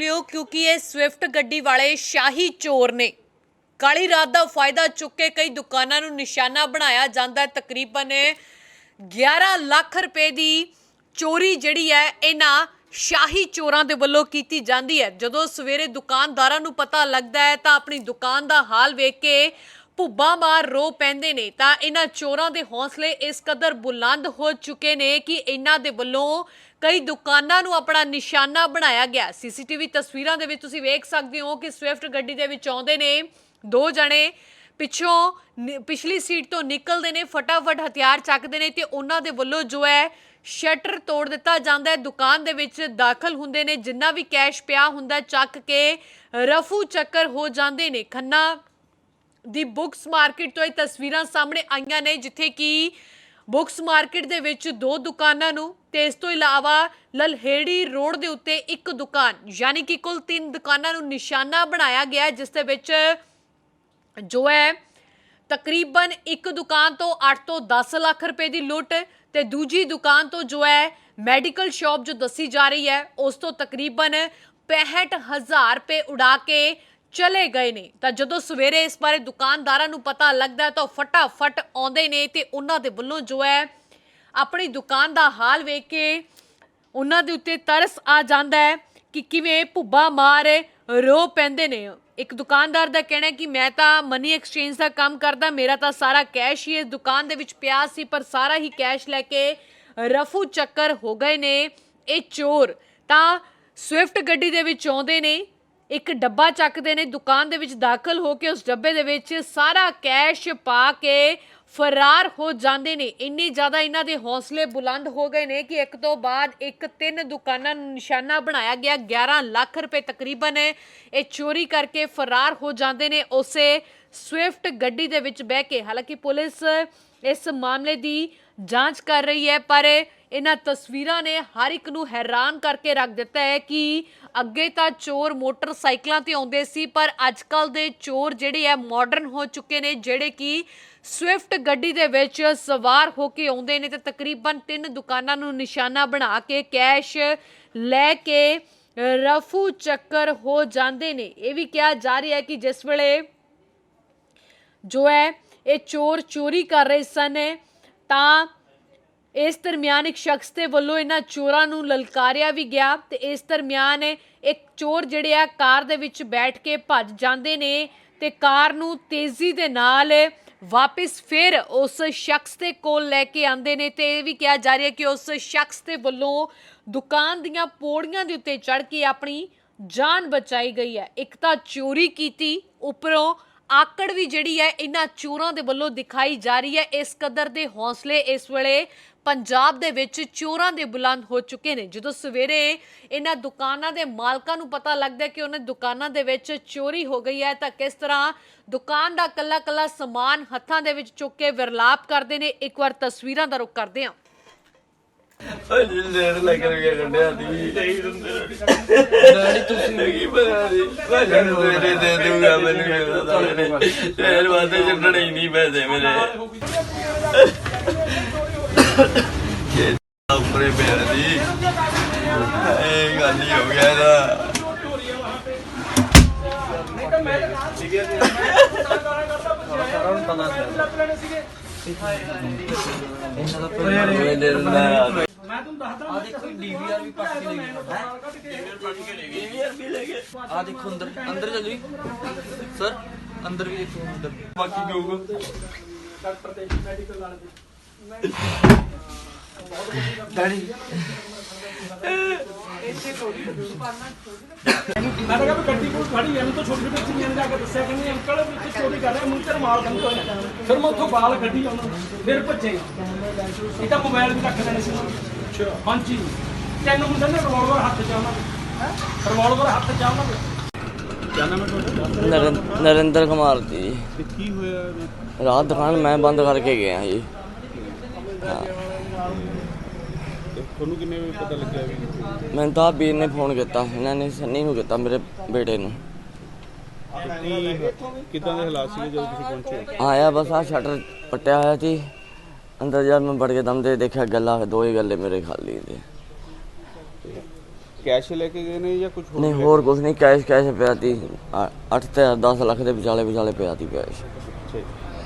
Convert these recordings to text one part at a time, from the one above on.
ਲਿਓ ਕਿਉਂਕਿ ਇਹ ਸਵਿਫਟ ਗੱਡੀ ਵਾਲੇ ਸ਼ਾਹੀ ਚੋਰ ਨੇ। ਕਾਲੀ ਰਾਤ ਦਾ ਫਾਇਦਾ ਚੁੱਕ ਕੇ ਕਈ ਦੁਕਾਨਾਂ ਨੂੰ ਨਿਸ਼ਾਨਾ ਬਣਾਇਆ ਜਾਂਦਾ ਹੈ। ਤਕਰੀਬਨ 11 ਲੱਖ ਰੁਪਏ ਦੀ ਚੋਰੀ ਜਿਹੜੀ ਹੈ, ਇਹਨਾਂ ਸ਼ਾਹੀ ਚੋਰਾਂ ਦੇ ਵੱਲੋਂ ਕੀਤੀ ਜਾਂਦੀ ਹੈ। ਜਦੋਂ ਸਵੇਰੇ ਦੁਕਾਨਦਾਰਾਂ ਨੂੰ ਪਤਾ ਲੱਗਦਾ ਹੈ, ਤਾਂ ਆਪਣੀ ਦੁਕਾਨ ਦਾ ਹਾਲ ਵੇਖ ਕੇ ਭੁੱਬਾ ਮਾਰ ਰੋ ਪੈਂਦੇ ਨੇ। ਤਾਂ ਇਹਨਾਂ ਚੋਰਾਂ ਦੇ ਹੌਸਲੇ ਇਸ ਕਦਰ ਬੁਲੰਦ ਹੋ ਚੁੱਕੇ ਨੇ ਕਿ ਇਹਨਾਂ ਦੇ ਵੱਲੋਂ ਕਈ ਦੁਕਾਨਾਂ ਨੂੰ ਆਪਣਾ ਨਿਸ਼ਾਨਾ ਬਣਾਇਆ ਗਿਆ। ਸੀਸੀਟੀਵੀ ਤਸਵੀਰਾਂ ਦੇ ਵਿੱਚ ਤੁਸੀਂ ਵੇਖ ਸਕਦੇ ਹੋ ਕਿ ਸਵਿਫਟ ਗੱਡੀ ਦੇ ਵਿੱਚ ਆਉਂਦੇ ਨੇ। ਦੋ ਜਣੇ ਪਿੱਛੋਂ ਪਿਛਲੀ ਸੀਟ ਤੋਂ ਨਿਕਲਦੇ ਨੇ, ਫਟਾਫਟ ਹਥਿਆਰ ਚੱਕਦੇ ਨੇ ਤੇ ਉਹਨਾਂ ਦੇ ਵੱਲੋਂ ਜੋ ਹੈ, ਸ਼ਟਰ ਤੋੜ ਦਿੱਤਾ ਜਾਂਦਾ ਹੈ। ਦੁਕਾਨ ਦੇ ਵਿੱਚ ਦਾਖਲ ਹੁੰਦੇ ਨੇ, ਜਿੰਨਾ ਵੀ ਕੈਸ਼ ਪਿਆ ਹੁੰਦਾ, ਚੱਕ ਕੇ ਰਫੂ ਚੱਕਰ ਹੋ ਜਾਂਦੇ ਨੇ। ਖੰਨਾ ਦੀ ਬੁੱਕਸ ਮਾਰਕੀਟ ਤੋਂ ਇਹ ਤਸਵੀਰਾਂ ਸਾਹਮਣੇ ਆਈਆਂ ਨੇ, ਜਿੱਥੇ ਕਿ ਬੁੱਕਸ ਮਾਰਕੀਟ ਦੇ ਵਿੱਚ ਦੋ ਦੁਕਾਨਾਂ ਨੂੰ ਤੇ ਇਸ ਤੋਂ ਇਲਾਵਾ ਲਲਹੇੜੀ ਰੋਡ ਦੇ ਉੱਤੇ ਇੱਕ ਦੁਕਾਨ, ਯਾਨੀ ਕਿ ਕੁੱਲ ਤਿੰਨ ਦੁਕਾਨਾਂ ਨੂੰ ਨਿਸ਼ਾਨਾ ਬਣਾਇਆ ਗਿਆ ਜਿਸ ਦੇ ਵਿੱਚ ਜੋ ਹੈ ਤਕਰੀਬਨ ਇੱਕ ਦੁਕਾਨ ਤੋਂ 8 ਤੋਂ 10 ਲੱਖ ਰੁਪਏ ਦੀ ਲੁੱਟ ਤੇ ਦੂਜੀ ਦੁਕਾਨ ਤੋਂ ਜੋ ਹੈ ਮੈਡੀਕਲ ਸ਼ਾਪ ਜੋ ਦੱਸੀ ਜਾ ਰਹੀ ਹੈ, ਉਸ ਤੋਂ ਤਕਰੀਬਨ 65000 ਰੁਪਏ ਉਡਾ ਕੇ ਚਲੇ ਗਏ ਨੇ। ਤਾਂ ਜਦੋਂ ਸਵੇਰੇ ਇਸ ਬਾਰੇ ਦੁਕਾਨਦਾਰਾਂ ਨੂੰ ਪਤਾ ਲੱਗਦਾ ਤਾਂ ਉਹ ਫਟਾਫਟ ਆਉਂਦੇ ਨੇ ਤੇ ਉਹਨਾਂ ਦੇ ਵੱਲੋਂ ਜੋ ਹੈ ਆਪਣੀ ਦੁਕਾਨ ਦਾ ਹਾਲ ਵੇਖ ਕੇ ਉਹਨਾਂ ਦੇ ਉੱਤੇ ਤਰਸ ਆ ਜਾਂਦਾ ਹੈ ਕਿ ਕਿਵੇਂ ਭੁੱਬਾ ਮਾਰ ਰੋ ਪੈਂਦੇ ਨੇ। ਇੱਕ ਦੁਕਾਨਦਾਰ ਦਾ ਕਹਿਣਾ ਹੈ ਕਿ ਮੈਂ ਤਾਂ ਮਨੀ ਐਕਸਚੇਂਜ ਦਾ ਕੰਮ ਕਰਦਾ, ਮੇਰਾ ਤਾਂ ਸਾਰਾ ਕੈਸ਼ ਹੀ ਇਸ ਦੁਕਾਨ ਦੇ ਵਿੱਚ ਪਿਆ ਸੀ, ਪਰ ਸਾਰਾ ਹੀ ਕੈਸ਼ ਲੈ ਕੇ ਰਫੂ ਚੱਕਰ ਹੋ ਗਏ ਨੇ। ਇਹ ਚੋਰ ਤਾਂ ਸਵਿਫਟ ਗੱਡੀ ਦੇ ਵਿੱਚ ਆਉਂਦੇ ਨੇ। ਇੱਕ ਡੱਬਾ ਚੱਕਦੇ ਨੇ, ਦੁਕਾਨ ਦੇ ਵਿੱਚ ਦਾਖਲ ਹੋ ਕੇ ਉਸ ਡੱਬੇ ਦੇ ਵਿੱਚ ਸਾਰਾ ਕੈਸ਼ ਪਾ ਕੇ ਫਰਾਰ ਹੋ ਜਾਂਦੇ ਨੇ। ਇੰਨੀ ਜ਼ਿਆਦਾ ਇਹਨਾਂ ਦੇ ਹੌਸਲੇ ਬੁਲੰਦ ਹੋ ਗਏ ਨੇ ਕਿ ਇੱਕ ਤੋਂ ਬਾਅਦ ਇੱਕ ਤਿੰਨ ਦੁਕਾਨਾਂ ਨੂੰ ਨਿਸ਼ਾਨਾ ਬਣਾਇਆ ਗਿਆ। 11 ਲੱਖ ਰੁਪਏ ਤਕਰੀਬਨ ਇਹ ਚੋਰੀ ਕਰਕੇ ਫਰਾਰ ਹੋ ਜਾਂਦੇ ਨੇ। ਉਸੇ ਸਵਿਫਟ ਗੱਡੀ ਦੇ ਵਿੱਚ ਬਹਿ ਕੇ ਹਾਲਾਂਕਿ ਪੁਲਿਸ ਇਸ ਮਾਮਲੇ ਦੀ ਜਾਂਚ ਕਰ ਰਹੀ ਹੈ, ਪਰ ਇਹਨਾਂ ਤਸਵੀਰਾਂ ਨੇ ਹਰ ਇੱਕ ਨੂੰ ਹੈਰਾਨ ਕਰਕੇ ਰੱਖ ਦਿੱਤਾ ਹੈ ਕਿ ਅੱਗੇ ਤਾਂ ਚੋਰ ਮੋਟਰਸਾਈਕਲਾਂ ਤੇ ਆਉਂਦੇ ਸੀ, ਪਰ ਅੱਜਕੱਲ ਦੇ ਚੋਰ ਜਿਹੜੇ ਆ ਮਾਡਰਨ ਹੋ ਚੁੱਕੇ ਨੇ, ਜਿਹੜੇ ਕਿ ਸਵਿਫਟ ਗੱਡੀ ਦੇ ਵਿੱਚ ਸਵਾਰ ਹੋ ਕੇ ਆਉਂਦੇ ਨੇ ਤੇ ਤਕਰੀਬਨ ਤਿੰਨ ਦੁਕਾਨਾਂ ਨੂੰ ਨਿਸ਼ਾਨਾ ਬਣਾ ਕੇ ਕੈਸ਼ ਲੈ ਕੇ ਰਫੂ ਚੱਕਰ ਹੋ ਜਾਂਦੇ ਨੇ। ਇਹ ਵੀ ਕਿਹਾ ਜਾ ਰਿਹਾ ਹੈ ਕਿ ਜਿਸ ਵੇਲੇ ਜੋ ਹੈ, ਇਹ ਚੋਰ ਚੋਰੀ ਕਰ ਰਹੇ ਸਨ, ਤਾਂ ਇਸ ਦਰਮਿਆਨ ਇੱਕ ਸ਼ਖਸ ਦੇ ਵੱਲੋਂ ਇਹਨਾਂ ਚੋਰਾਂ ਨੂੰ ਲਲਕਾਰਿਆ ਵੀ ਗਿਆ ਤੇ ਇਸ ਦਰਮਿਆਨ ਇੱਕ ਚੋਰ ਜਿਹੜੇ ਆ ਕਾਰ ਦੇ ਵਿੱਚ ਬੈਠ ਕੇ ਭੱਜ ਜਾਂਦੇ ਨੇ ਤੇ ਕਾਰ ਨੂੰ ਤੇਜ਼ੀ ਦੇ ਨਾਲ ਵਾਪਿਸ ਫਿਰ ਉਸ ਸ਼ਖਸ ਦੇ ਕੋਲ ਲੈ ਕੇ ਆਂਦੇ ਨੇ ਤੇ ਇਹ ਵੀ ਕਿਹਾ ਜਾ ਰਿਹਾ ਕਿ ਉਸ ਸ਼ਖਸ ਦੇ ਵੱਲੋਂ ਦੁਕਾਨ ਦੀਆਂ ਪੌੜੀਆਂ ਦੇ ਉੱਤੇ ਚੜ ਕੇ ਆਪਣੀ ਜਾਨ ਬਚਾਈ ਗਈ ਹੈ। ਇੱਕ ਤਾਂ ਚੋਰੀ ਕੀਤੀ, ਉੱਪਰੋਂ ਆਕੜ ਵੀ ਜਿਹੜੀ ਹੈ ਇਹਨਾਂ ਚੋਰਾਂ ਦੇ ਵੱਲੋਂ ਦਿਖਾਈ ਜਾ ਰਹੀ ਹੈ। ਇਸ ਕਦਰ ਦੇ ਹੌਸਲੇ ਇਸ ਵੇਲੇ ਪੰਜਾਬ ਦੇ ਵਿੱਚ ਚੋਰਾਂ ਦੇ ਬੁਲੰਦ ਹੋ ਚੁੱਕੇ ਨੇ। ਜਦੋਂ ਸਵੇਰੇ ਇਹਨਾਂ ਦੁਕਾਨਾਂ ਦੇ ਮਾਲਕਾਂ ਨੂੰ ਪਤਾ ਲੱਗਦਾ ਕਿ ਉਹਨਾਂ ਦੁਕਾਨਾਂ ਦੇ ਵਿੱਚ ਚੋਰੀ ਹੋ ਗਈ ਹੈ ਤਾਂ ਕਿਸ ਤਰ੍ਹਾਂ ਦੁਕਾਨ ਦਾ ਕੱਲਾ ਕੱਲਾ ਸਮਾਨ ਹੱਥਾਂ ਦੇ ਵਿੱਚ ਚੁੱਕ ਕੇ ਵਿਰਲਾਪ ਕਰਦੇ ਨੇ। ਇੱਕ ਵਾਰ ਤਸਵੀਰਾਂ ਦਾ ਰੁਖ ਕਰਦੇ ਹਾਂ। ਅਜੇ ਲੇਟ ਲੱਗ ਰਿਹਾ ਕੱਢਿਆ ਦੀ ਡੈਡੀ ਤੁਸੀਂ ਕੀ ਬਣਾ ਦੀ ਮੈਂ ਮੇਰੇ ਦੇ ਦੂੰਗਾ ਮੈਨੂੰ ਇਹਦਾ ਮੇਰੇ ਤੇਰੇ ਵਾਸਤੇ ਛੱਡਣੇ ਹੀ ਨਹੀਂ ਪੈਸੇ ਮੇਰੇ। ਇਹ ਉੱਪਰੇ ਪਿਆ ਦੀ ਇਹ ਗੱਲ ਹੀ ਹੋ ਗਿਆ ਇਹਦਾ। ਮੇਰੇ ਦੇ ਦਿੰਦਾ ਆ ਦੇਖੋ ਡੀਵੀਆਰ ਵੀ ਪੱਟ ਕੇ ਲੈ ਗਏ ਡੀਵੀਆਰ ਵੀ ਲੈ ਗਏ ਆ ਦੇਖੋ ਅੰਦਰ ਅੰਦਰ ਚੱਲੋ ਜੀ ਸਰ ਅੰਦਰ ਵੀ ਦੇਖੋ ਅੰਦਰ ਬਾਕੀ ਗਊਗਾ ਡੈਡੀ ਮੈਂ ਤਾਂ ਕਿਹਾ ਵੀ ਗੱਡੀ ਕੋਲ ਖੜੀ ਐ ਮੈਨੂੰ ਤਾਂ ਛੋਟੀ ਬੱਚੀ ਨੇ ਜਾ ਕੇ ਦੱਸਿਆ ਕਿ ਨਹੀਂ ਅੰਕਲ ਵਿੱਚ ਚੋਰੀ ਕਰ ਰਿਹਾ ਮੂੰਹ ਤੇ ਰੁਮਾਲ ਬੰਦ ਹੋਇਆ ਫਿਰ ਮੈਂ ਉੱਥੋਂ ਬਾਲ ਕੱਢੀ ਉਹਨਾਂ ਫਿਰ ਭੱਜੇ ਇਹ ਤਾਂ ਮੋਬਾਈਲ ਵੀ ਰੱਖ ਲੈਣੇ ਸੀ ਅੱਛਾ। ਹਾਂਜੀ। ਤਿੰਨ ਮੁੰਡੇ ਨੇ ਰਿਵਾਲਵਰ ਹੱਥ ਚ ਉਹਨਾਂ ਦੇ। ਰਿਵਾਲਵਰ ਹੱਥ ਚ ਉਹਨਾਂ ਦੇ। ਨਰਿੰ- ਨਰਿੰਦਰ ਕੁਮਾਰ ਜੀ। ਤੇ ਕੀ ਹੋਇਆ? ਰਾਤ ਦੁਕਾਨ ਮੈਂ ਬੰਦ ਕਰਕੇ ਗਿਆ ਜੀ। ਤੁਹਾਨੂੰ ਕਿੰਨੇ ਵਜੇ ਪਤਾ ਲੱਗਿਆ ਵੀ ਮੈਨੂੰ ਤਾਂ ਵੀਰ ਨੇ ਫੋਨ ਕੀਤਾ ਇਹਨਾਂ ਨੇ ਸੰਨੀ ਨੂੰ ਕੀਤਾ ਮੇਰੇ ਬੇਟੇ ਨੂੰ। ਕੀ ਕਿਦਾਂ ਦੇ ਹਾਲਾਤ ਸੀਗੇ ਜਦੋਂ ਤੁਸੀਂ ਪਹੁੰਚੇ? ਆਇਆ ਬਸ ਆ ਸ਼ਟਰ ਪੱਟਿਆ ਹੋਇਆ ਸੀ। ਅੰਦਰ ਜਦ ਮੈਂ ਵੜ ਕੇ ਦਮ ਦੇ ਦੇਖਿਆ ਗੱਲਾਂ ਦੋ ਹੀ ਗੱਲੇ ਮੇਰੇ ਖਾਲੀ ਸੀ। ਕੈਸ਼ ਲੈ ਕੇ ਗਏ ਨੇ ਜਾਂ ਕੁਝ ਹੋਰ ਨਹੀਂ ਹੋਰ ਕੁਝ ਨਹੀਂ ਕੈਸ਼ ਕੈਸ਼ ਪਿਆ ਤੀ 8 ਤੇ 10 ਲੱਖ ਦੇ ਵਿਚਾਲੇ ਵਿਚਾਲੇ ਪਿਆ ਤੀ ਕੈਸ਼।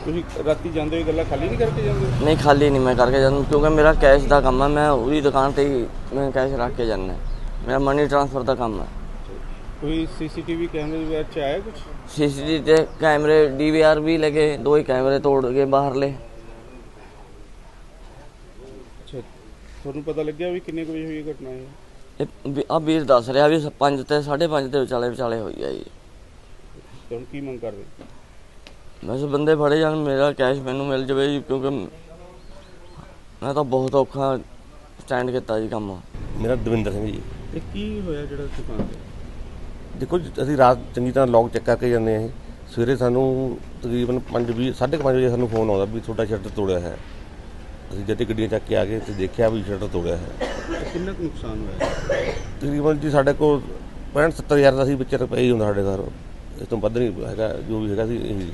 ਤੁਸੀਂ ਰਾਤੀ ਜਾਂਦੇ ਹੋਏ ਗੱਲਾਂ ਖਾਲੀ ਨਹੀਂ ਕਰਕੇ ਜਾਂਦੇ? ਨਹੀਂ ਖਾਲੀ ਨਹੀਂ ਮੈਂ ਕਰਕੇ ਜਾਂਦਾ ਕਿਉਂਕਿ ਮੇਰਾ ਕੈਸ਼ ਦਾ ਕੰਮ ਹੈ ਮੈਂ ਉਹਦੀ ਦੁਕਾਨ ਤੇ ਹੀ ਮੈਂ ਕੈਸ਼ ਰੱਖ ਕੇ ਜਾਂਦਾ। ਮੇਰਾ ਮਨੀ ਟ੍ਰਾਂਸਫਰ ਦਾ ਕੰਮ ਹੈ। ਕੋਈ ਸੀਸੀਟੀਵੀ ਕੈਮਰੇ ਵਿੱਚ ਆਇਆ ਕੁਝ ਸੀਸੀਟੀਵੀ ਤੇ ਕੈਮਰੇ ਡੀਵੀਆਰ ਵੀ ਲਗੇ ਦੋ ਹੀ ਕੈਮਰੇ ਤੋੜ ਕੇ ਬਾਹਰਲੇ ਅੱਛਾ ਤੁਹਾਨੂੰ ਪਤਾ ਲੱਗਿਆ ਵੀ ਕਿੰਨੇ ਕੁ ਵਜੇ ਹੋਈ ਇਹ ਘਟਨਾ ਹੈ ਆ ਵੀਰ ਦੱਸ ਰਿਹਾ ਵੀ 5 ਤੇ 5.5 ਦੇ ਵਿਚਾਲੇ ਵਿਚਾਲੇ ਹੋਈ ਆ ਜੀ ਤੇ ਹੁਣ ਕੀ ਮੰਗ ਕਰਦੇ? ਬਸ ਬੰਦੇ ਫੜੇ ਜਾਣ ਮੇਰਾ ਕੈਸ਼ ਮੈਨੂੰ ਮਿਲ ਜਾਵੇ ਜੀ ਕਿਉਂਕਿ ਮੈਂ ਤਾਂ ਬਹੁਤ ਔਖਾ ਸਟੈਂਡ ਕੀਤਾ ਜੀ ਕੰਮ। ਮੇਰਾ ਦਵਿੰਦਰ ਸਿੰਘ ਜੀ। ਇਹ ਕੀ ਹੋਇਆ ਜਿਹੜਾ ਦੁਕਾਨ ਤੇ? ਦੇਖੋ ਜੀ, ਅਸੀਂ ਰਾਤ ਚੰਗੀ ਤਰ੍ਹਾਂ ਲੌਕ ਚੈੱਕ ਕਰਕੇ ਜਾਂਦੇ ਹਾਂ ਸਵੇਰੇ ਸਾਨੂੰ ਤਕਰੀਬਨ 5:20 5:30 ਵਜੇ ਸਾਨੂੰ ਫੋਨ ਆਉਂਦਾ ਵੀ ਤੁਹਾਡਾ ਸ਼ਟਰ ਤੋੜਿਆ ਹੈ। ਅਸੀਂ ਜਦ ਗੱਡੀਆਂ ਚੱਕ ਕੇ ਆ ਗਏ ਤੇ ਦੇਖਿਆ ਵੀ ਸ਼ਟਰ ਤੋੜਿਆ ਹੈ। ਤੇ ਕਿੰਨਾ ਕੁ ਨੁਕਸਾਨ ਹੋਇਆ? ਤਕਰੀਬਨ ਜੀ ਸਾਡੇ ਕੋਲ 65 70 ਹਜ਼ਾਰ ਦਾ ਸੀ ਵਿੱਚ ਰੁਪਏ ਹੀ ਹੁੰਦਾ ਸਾਡੇ ਘਰ। ਇਸ ਤੋਂ ਵੱਧ ਨਹੀਂ ਹੈਗਾ ਜੋ ਵੀ ਹੈਗਾ ਸੀ ਇਹ।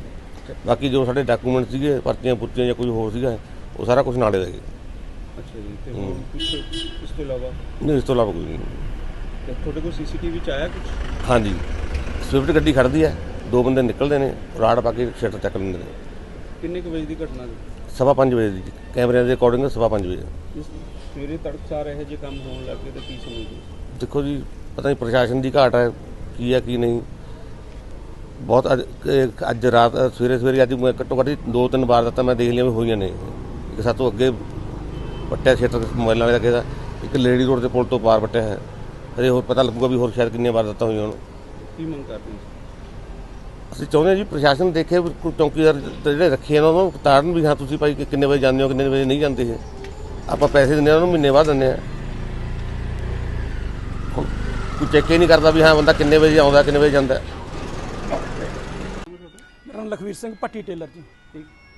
ਬਾਕੀ ਜੋ ਸਾਡੇ ਡਾਕੂਮੈਂਟ ਸੀਗੇ ਪਰਚੀਆਂ ਪੁਰਚੀਆਂ ਜਾਂ ਕੋਈ ਹੋਰ ਸੀਗਾ ਉਹ ਸਾਰਾ ਕੁਝ ਨਾਲੇ ਜੀ ਅੱਛਾ ਜੀ ਤੇ ਹੋਰ ਕੁਝ ਇਸ ਤੋਂ ਇਲਾਵਾ? ਨਹੀਂ ਇਸ ਤੋਂ ਇਲਾਵਾ ਕੋਈ ਨਹੀਂ। ਤੇ ਤੁਹਾਡੇ ਕੋਲ ਸੀਸੀਟੀਵੀ ਚ ਆਇਆ ਕੁਝ ਹਾਂਜੀ। ਸਵਿਫਟ ਗੱਡੀ ਖੜਦੀ ਹੈ ਦੋ ਬੰਦੇ ਨਿਕਲਦੇ ਨੇ ਰਾੜ ਪਾ ਕੇ ਸ਼ਟਰ ਚੱਕ ਲੈਂਦੇ ਨੇ। ਕਿੰਨੇ ਕੁ ਵਜੇ ਦੀ ਘਟਨਾ ਜੀ? ਸਵਾ ਪੰਜ ਵਜੇ ਦੀ। ਕੈਮਰਿਆਂ ਦੇ ਅਕੋਰਡਿੰਗ ਸਵਾ ਪੰਜ ਵਜੇ। ਇਸ ਸਵੇਰੇ ਤੜਕਸਾਰ ਇਹੋ ਜਿਹੇ ਕੰਮ ਹੋਣ ਲੱਗੇ ਤੇ ਕੀ ਸਮਝਦੇ ਦੇਖੋ ਜੀ ਪਤਾ ਨਹੀਂ ਪ੍ਰਸ਼ਾਸਨ ਦੀ ਘਾਟ ਹੈ ਕੀ ਹੈ ਕੀ ਨਹੀਂ। ਬਹੁਤ ਅੱਜ ਇਹ ਅੱਜ ਰਾਤ ਸਵੇਰੇ ਸਵੇਰੇ ਅੱਜ ਮੈਂ ਘੱਟੋ ਘੱਟ ਦੋ ਤਿੰਨ ਵਾਰ ਤਾਂ ਮੈਂ ਦੇਖ ਲਿਆ ਵੀ ਹੋਈਆਂ ਨੇ। ਇੱਕ ਸਾਤੋਂ ਅੱਗੇ ਪੱਟਿਆ ਖੇਤਰ ਮੋਬਾਈਲਾਂ ਵਾਲੇ ਦਾ ਇੱਕ ਲੇਡੀ ਰੋਡ ਤੇ ਪੁਲ ਤੋਂ ਪਾਰ ਪੱਟਿਆ ਹੈ। ਅਜੇ ਹੋਰ ਪਤਾ ਲੱਗੂਗਾ ਵੀ ਹੋਰ ਸ਼ਾਇਦ ਕਿੰਨੀਆਂ ਵਾਰ ਦਿੱਤਾ ਹੋਈਆਂ ਹੋਣ। ਕੀ ਮੰਗ ਕਰਦੇ ਹੋ? ਅਸੀਂ ਚਾਹੁੰਦੇ ਹਾਂ ਜੀ ਪ੍ਰਸ਼ਾਸਨ ਦੇਖੇ ਵੀ ਕੋਈ ਚੌਕੀਦਾਰ ਤੇ ਜਿਹੜੇ ਰੱਖੇ ਨੇ ਉਹਨਾਂ ਨੂੰ ਤਾਰਨ ਵੀ ਹਾਂ ਤੁਸੀਂ ਭਾਈ ਕਿ ਕਿੰਨੇ ਵਜੇ ਜਾਂਦੇ ਹੋ ਕਿੰਨੇ ਵਜੇ ਨਹੀਂ ਜਾਂਦੇ ਹੈ ਆਪਾਂ ਪੈਸੇ ਦਿੰਦੇ ਹਾਂ ਉਹਨਾਂ ਨੂੰ ਮਹੀਨੇ ਬਾਅਦ ਦਿੰਦੇ ਆ ਕੋਈ ਚੈੱਕ ਹੀ ਨਹੀਂ ਕਰਦਾ ਵੀ ਹਾਂ ਬੰਦਾ ਕਿੰਨੇ ਵਜੇ ਆਉਂਦਾ ਕਿੰਨੇ ਵਜੇ ਜਾਂਦਾ। ਨਾਮ ਲਖਵੀਰ ਸਿੰਘ ਪੱਟੀ ਟੇਲਰ ਜੀ।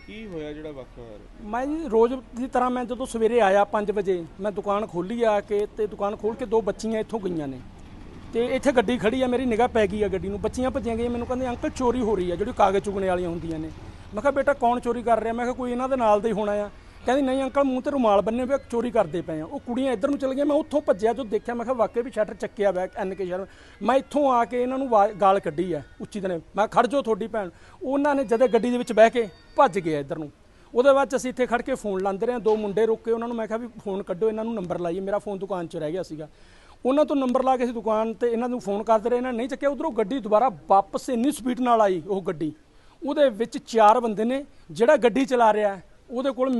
ਕੀ ਹੋਇਆ ਜਿਹੜਾ ਵਾਕਿਆ ਹੋਇਆ? ਮੈਂ ਜੀ ਰੋਜ਼ ਦੀ ਤਰ੍ਹਾਂ ਮੈਂ ਜਦੋਂ ਸਵੇਰੇ ਆਇਆ 5 ਵਜੇ ਮੈਂ ਦੁਕਾਨ ਖੋਲੀ ਆ ਕੇ ਤੇ ਦੁਕਾਨ ਖੋਲ ਕੇ ਦੋ ਬੱਚੀਆਂ ਇੱਥੋਂ ਗਈਆਂ ਨੇ। ਤੇ ਇੱਥੇ ਗੱਡੀ ਖੜੀ ਆ ਮੇਰੀ ਨਿਗਾਹ ਪੈ ਗਈ ਆ ਗੱਡੀ ਨੂੰ। ਬੱਚੀਆਂ ਭੱਜੀਆਂ ਗਈਆਂ ਮੈਨੂੰ ਕਹਿੰਦੇ ਅੰਕਲ ਚੋਰੀ ਹੋ ਰਹੀ ਆ ਜਿਹੜੀ ਕਾਗਜ਼ ਚੁਗਣੇ ਵਾਲੀਆਂ ਹੁੰਦੀਆਂ ਨੇ। ਮੈਂ ਕਿਹਾ ਬੇਟਾ ਕੌਣ ਚੋਰੀ ਕਰ ਰਿਹਾ? ਮੈਂ ਕਿਹਾ ਕੋਈ ਇਹਨਾਂ ਦੇ ਨਾਲ ਦਾ ਹੀ ਹੋਣਾ ਆ। ਕਹਿੰਦੀ ਨਹੀਂ ਅੰਕਲ ਮੂੰਹ ਤੇ ਰੁਮਾਲ ਬੰਨੇ ਹੋਏ ਆ, ਚੋਰੀ ਕਰਦੇ ਪਏ ਆ। ਉਹ ਕੁੜੀਆਂ ਇੱਧਰ ਨੂੰ ਚਲ ਗਈਆਂ ਮੈਂ ਉੱਥੋਂ ਭੱਜਿਆ ਜੋ ਦੇਖਿਆ ਮੈਂ ਕਿਹਾ ਵਾਕਈ ਵੀ ਸ਼ਟਰ ਚੱਕਿਆ ਬੈਕ ਐਨ ਕੇ ਸ਼ਰਮ ਮੈਂ ਇੱਥੋਂ ਆ ਕੇ ਇਹਨਾਂ ਨੂੰ ਵਾ ਗਾਲ ਕੱਢੀ ਆ ਉੱਚੀ ਦਨੇ ਮੈਂ ਖੜ ਜਾਓ ਤੁਹਾਡੀ ਭੈਣ। ਉਹਨਾਂ ਨੇ ਜਦੇ ਗੱਡੀ ਦੇ ਵਿੱਚ ਬਹਿ ਕੇ ਭੱਜ ਗਏ ਇੱਧਰ ਨੂੰ। ਉਹਦੇ ਬਾਅਦ 'ਚ ਅਸੀਂ ਇੱਥੇ ਖੜ ਕੇ ਫੋਨ ਲਾਉਂਦੇ ਰਹੇ ਦੋ ਮੁੰਡੇ ਰੁਕੇ ਉਹਨਾਂ ਨੂੰ ਮੈਂ ਕਿਹਾ ਵੀ ਫੋਨ ਕੱਢੋ ਇਹਨਾਂ ਨੂੰ ਨੰਬਰ ਲਾਈਏ। ਮੇਰਾ ਫੋਨ ਦੁਕਾਨ 'ਚ ਰਹਿ ਗਿਆ ਸੀਗਾ। ਉਹਨਾਂ ਤੋਂ ਨੰਬਰ ਲਾ ਕੇ ਅਸੀਂ ਦੁਕਾਨ ਤੇ ਇਹਨਾਂ ਨੂੰ ਫੋਨ ਕਰਦੇ ਰਹੇ ਇਹਨਾਂ ਨੇ ਨਹੀਂ ਚੱਕਿਆ। ਉਧਰੋਂ ਗੱਡੀ ਦੁਬਾਰਾ ਵਾਪਸ ਇੰਨੀ ਸਪੀਡ ਨਾਲ ਆਈ ਉਹ ਗੱਡੀ। ਉਹਦੇ ਵਿੱਚ ਚਾਰ ਬੰਦੇ ਨੇ ਜਿਹੜਾ ਗੱਡੀ ਚਲਾ ਰਿਹਾ ਹੈ, ਉਹਦੇ ਕੋਲ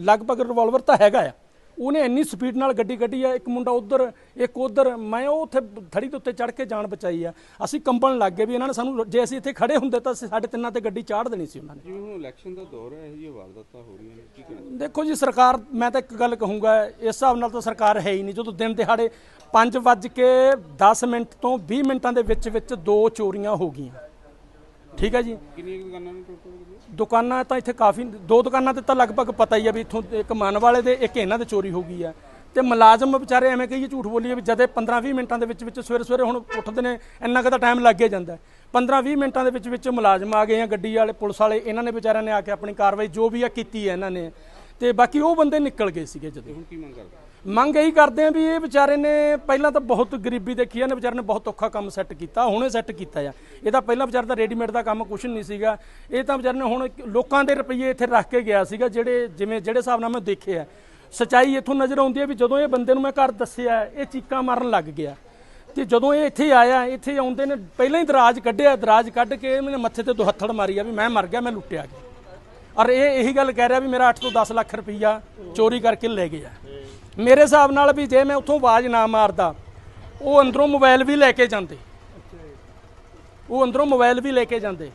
ਲਗਭਗ ਰਿਵਾਲਵਰ ਤਾਂ ਹੈਗਾ ਆ। ਉਹਨੇ ਇੰਨੀ ਸਪੀਡ ਨਾਲ ਗੱਡੀ ਕੱਢੀ ਆ ਇੱਕ ਮੁੰਡਾ ਉਧਰ ਇੱਕ ਉਧਰ। ਮੈਂ ਉਹ ਉੱਥੇ ਥੜੀ ਦੇ ਉੱਤੇ ਚੜ ਕੇ ਜਾਨ ਬਚਾਈ ਆ। ਅਸੀਂ ਕੰਬਣ ਲੱਗ ਗਏ ਵੀ ਇਹਨਾਂ ਨੇ ਸਾਨੂੰ ਜੇ ਅਸੀਂ ਇੱਥੇ ਖੜੇ ਹੁੰਦੇ ਤਾਂ ਸਾਡੇ ਤਿੰਨਾਂ ਤੇ ਗੱਡੀ ਚਾੜ ਦੇਣੀ ਸੀ ਉਹਨਾਂ ਨੇ। ਜਿਵੇਂ ਹੁਣ ਇਲੈਕਸ਼ਨ ਦਾ ਦੌਰ ਹੈ ਇਹੋ ਜਿਹੀਆਂ ਵਾਰਦਾਤਾਂ ਹੋ ਰਹੀਆਂ ਨੇ ਕੀ ਕਹਿਣਾ ਦੇਖੋ ਜੀ ਸਰਕਾਰ ਮੈਂ ਤਾਂ ਇੱਕ ਗੱਲ ਕਹੂੰਗਾ ਇਸ ਹਿਸਾਬ ਨਾਲ ਤਾਂ ਸਰਕਾਰ ਹੈ ਹੀ ਨਹੀਂ। ਜਦੋਂ ਦਿਨ ਦਿਹਾੜੇ 5 ਵੱਜ ਕੇ 10 ਮਿੰਟ ਤੋਂ 20 ਮਿੰਟਾਂ ਦੇ ਵਿੱਚ ਵਿੱਚ ਦੋ ਚੋਰੀਆਂ ਹੋ ਗਈਆਂ। ਠੀਕ ਹੈ ਜੀ। ਕਿੰਨੀਆਂ ਦੁਕਾਨਾਂ ਨੇ ਟੋਟਲ ਦੁਕਾਨਾਂ ਤਾਂ ਇੱਥੇ ਕਾਫੀ ਦੋ ਦੁਕਾਨਾਂ ਤੇ ਤਾਂ ਲਗਭਗ ਪਤਾ ਹੀ ਆ ਵੀ ਇੱਥੋਂ ਇੱਕ ਮਨ ਵਾਲੇ ਦੇ ਇੱਕ ਇਹਨਾਂ ਦੇ ਚੋਰੀ ਹੋ ਗਈ ਆ। ਤੇ ਮੁਲਾਜ਼ਮ ਵਿਚਾਰੇ ਐਵੇਂ ਕਹੀਏ ਝੂਠ ਬੋਲੀਏ ਵੀ ਜਦੇ 15-20 ਮਿੰਟਾਂ ਦੇ ਵਿੱਚ ਵਿੱਚ ਸਵੇਰੇ ਸਵੇਰੇ ਹੁਣ ਉੱਠਦੇ ਨੇ ਇੰਨਾ ਕੁ ਤਾਂ ਟਾਈਮ ਲੱਗ ਹੀ ਜਾਂਦਾ। 15-20 ਮਿੰਟਾਂ ਦੇ ਵਿੱਚ ਵਿੱਚ ਮੁਲਾਜ਼ਮ ਆ ਗਏ ਆ ਗੱਡੀ ਵਾਲੇ ਪੁਲਿਸ ਵਾਲੇ ਇਹਨਾਂ ਨੇ ਵਿਚਾਰਿਆਂ ਨੇ ਆ ਕੇ ਆਪਣੀ ਕਾਰਵਾਈ ਜੋ ਵੀ ਆ ਕੀਤੀ ਹੈ ਇਹਨਾਂ ਨੇ। ਤੇ ਬਾਕੀ ਉਹ ਬੰਦੇ ਨਿਕਲ ਗਏ ਸੀਗੇ ਜਦੋਂ। ਹੁਣ ਕੀ ਮੰਗ ਕਰਦੇ? ਮੰਗ ਇਹੀ ਕਰਦੇ ਆ ਵੀ ਇਹ ਵਿਚਾਰੇ ਨੇ ਪਹਿਲਾਂ ਤਾਂ ਬਹੁਤ ਗਰੀਬੀ ਦੇਖੀ ਆ ਨੇ ਵਿਚਾਰੇ ਨੇ ਬਹੁਤ ਔਖਾ ਕੰਮ ਸੈੱਟ ਕੀਤਾ, ਹੁਣੇ ਸੈੱਟ ਕੀਤਾ ਆ। ਇਹ ਤਾਂ ਪਹਿਲਾਂ ਵਿਚਾਰੇ ਦਾ ਰੈਡੀਮੇਡ ਦਾ ਕੰਮ ਕੁਛ ਨਹੀਂ ਸੀਗਾ। ਇਹ ਤਾਂ ਵਿਚਾਰੇ ਨੇ ਹੁਣ ਲੋਕਾਂ ਦੇ ਰੁਪਈਏ ਇੱਥੇ ਰੱਖ ਕੇ ਗਿਆ ਸੀਗਾ, ਜਿਹੜੇ ਜਿਵੇਂ, ਜਿਹੜੇ ਹਿਸਾਬ ਨਾਲ ਮੈਂ ਦੇਖੇ ਆ ਸਚਾਈ ਇੱਥੋਂ ਨਜ਼ਰ ਆਉਂਦੀ ਹੈ ਵੀ ਜਦੋਂ ਇਹ ਬੰਦੇ ਨੂੰ ਮੈਂ ਘਰ ਦੱਸਿਆ, ਇਹ ਚੀਕਾਂ ਮਾਰਨ ਲੱਗ ਗਿਆ। ਤੇ ਜਦੋਂ ਇਹ ਇੱਥੇ ਆਇਆ, ਇੱਥੇ ਆਉਂਦੇ ਨੇ, ਪਹਿਲਾਂ ਹੀ ਦਰਾਜ ਕੱਢਿਆ, ਦਰਾਜ ਕੱਢ ਕੇ ਇਹਨੇ ਮੱਥੇ ਤੇ ਦੁਹੱਥੜ ਮਾਰੀ ਆ ਵੀ ਮੈਂ ਮਰ ਗਿਆ, ਮੈਂ ਲੁੱਟਿਆ ਗਿਆ। ਔਰ ਇਹ ਇਹੀ ਗੱਲ ਕਹਿ ਰਿਹਾ ਵੀ ਮੇਰਾ 8 ਤੋਂ 10 ਲੱਖ ਰੁਪਈਆ ਚੋਰੀ ਕਰਕੇ ਲੈ ਗਿਆ। ਮੇਰੇ ਹਿਸਾਬ ਨਾਲ ਵੀ ਜੇ ਮੈਂ ਉੱਥੋਂ ਆਵਾਜ਼ ਨਾ ਮਾਰਦਾ, ਉਹ ਅੰਦਰੋਂ ਮੋਬਾਈਲ ਵੀ ਲੈ ਕੇ ਜਾਂਦੇ। ਉਹ ਅੰਦਰੋਂ ਮੋਬਾਈਲ ਵੀ ਲੈ ਕੇ ਜਾਂਦੇ।